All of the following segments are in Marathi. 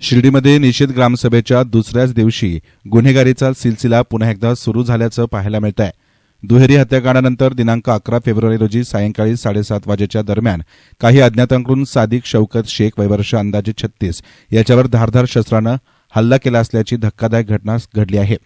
शिर्डीमध्ये निषेध ग्रामसभेच्या दुसऱ्याच दिवशी गुन्हेगारीचा सिलसिला पुन्हा एकदा सुरू झाल्याचं पाहायला मिळत आहे दुहेरी हत्याकांडानंतर दिनांक अकरा फेब्रुवारी रोजी सायंकाळी साडेसात वाजेच्या दरम्यान काही अज्ञातांकडून सादिक शौकत शेख वैवर्ष अंदाजे छत्तीस याच्यावर धारधार शस्त्रानं हल्ला केला असल्याची धक्कादायक घटना घडली आहे.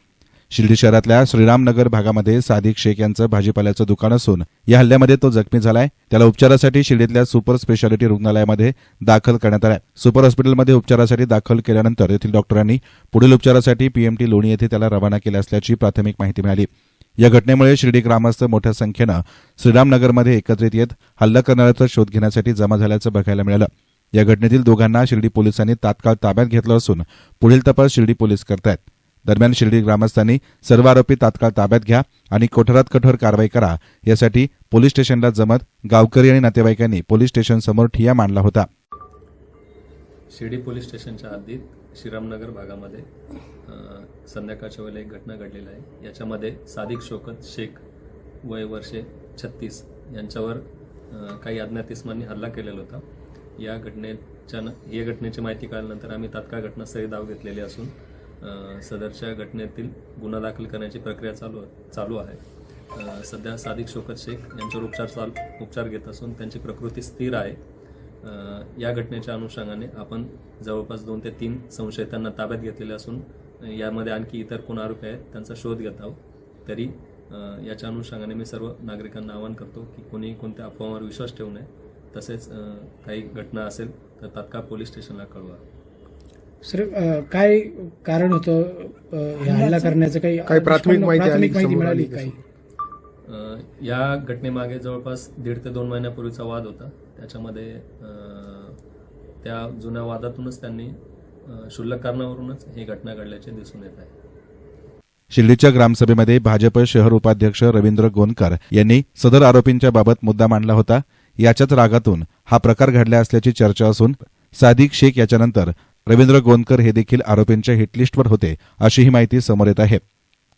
शिर्डी शहरातल्या श्रीरामनगर भागामध्ये सादिक शेख यांचं भाजीपाल्याचं दुकान असून या हल्ल्यामध्ये तो जखमी झालाय. त्याला उपचारासाठी शिर्डीतल्या सुपर स्पेशालिटी रुग्णालयामध्ये दाखल करण्यात आलाय. सुपर हॉस्पिटलमध्ये उपचारासाठी दाखल केल्यानंतर येथील डॉक्टरांनी पुढील उपचारासाठी पीएमटी लोणी येथे त्याला रवाना केले असल्याची प्राथमिक माहिती मिळाली. या घटनेमुळे शिर्डी ग्रामस्थ मोठ्या संख्येनं श्रीरामनगरमध्ये एकत्रित येत हल्ला करणाऱ्याचा शोध घेण्यासाठी जमा झाल्याचं बघायला मिळालं. या घटनेतील दोघांना शिर्डी पोलिसांनी तात्काळ ताब्यात घेतलं असून पुढील तपास शिर्डी पोलीस करतायत. दरम्यान शिर्डी ग्रामस्थांनी सर्व आरोपी तात्काळ ताब्यात घ्या आणि कोठरात कठोर कारवाई करा यासाठी पोलीस स्टेशनला जमत गावकरी आणि नातेवाईकांनी पोलीस स्टेशनसमोर ठिया मांडला होता. शिर्डी पोलीस स्टेशनच्या हद्दीत श्रीरामनगर भागामध्ये संध्याकाळच्या वेळेला एक घटना घडलेली आहे. याच्यामध्ये सादिक शोकत शेख वय वर्षे छत्तीस यांच्यावर काही अज्ञात इस्मांनी हल्ला केलेला होता. या घटनेच्या या घटनेची माहिती कळल्यानंतर आम्ही तात्काळ घटनास्थळी धाव घेतलेली असून सदरच्या घटनेतील गुन्हा दाखल करण्याची प्रक्रिया चालू चालू आहे. सध्या सादिक शोकत शेख यांच्यावर उपचार चाल उपचार घेत असून त्यांची प्रकृती स्थिर आहे. या घटनेच्या अनुषंगाने आपण जवळपास दोन ते तीन संशयितांना ताब्यात घेतलेले असून यामध्ये आणखी इतर कोण आरोपी आहेत त्यांचा शोध घेत आहोत. तरी याच्या अनुषंगाने मी सर्व नागरिकांना आवाहन करतो की कोणीही कोणत्या अफवांवर विश्वास ठेवू नये. तसेच काही घटना असेल तर तात्काळ पोलीस स्टेशनला कळवा. सर काय कारण होतं हे हल्ला करण्याचं काही काही प्राथमिक माहिती मिळाली काही? या घटनेमागे जवळपास दीड ते दोन महिन्यापूर्वीचा वाद होता. त्याच्यामध्ये त्या जुन्या वादातूनच त्यांनी अ, क्षुल्लक कारणावरूनच ही घटना घडल्याचे दिसून येत आहे. शिर्डीच्या ग्रामसभेमध्ये भाजप शहर उपाध्यक्ष रवींद्र गोनकर यांनी सदर आरोपींच्या बाबत मुद्दा मांडला होता. याच्याच रागातून हा प्रकार घडला असल्याची चर्चा असून सादिक शेख याच्यानंतर रवींद्र गोंदकर हे देखील आरोपींच्या हिटलिस्टवर होते अशी ही माहिती समोर येत आहे.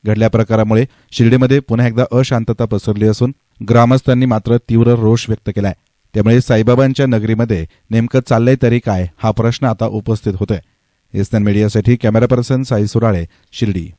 घडल्या प्रकारामुळे शिर्डीमध्ये पुन्हा एकदा अशांतता पसरली असून ग्रामस्थांनी मात्र तीव्र रोष व्यक्त केलाय. त्यामुळे साईबाबांच्या नगरीमध्ये नेमकं चाललंय तरी काय हा प्रश्न आता उपस्थित होतोय. एसएन मीडियासाठी कॅमेरा पर्सन साई सुराळे शिर्डी.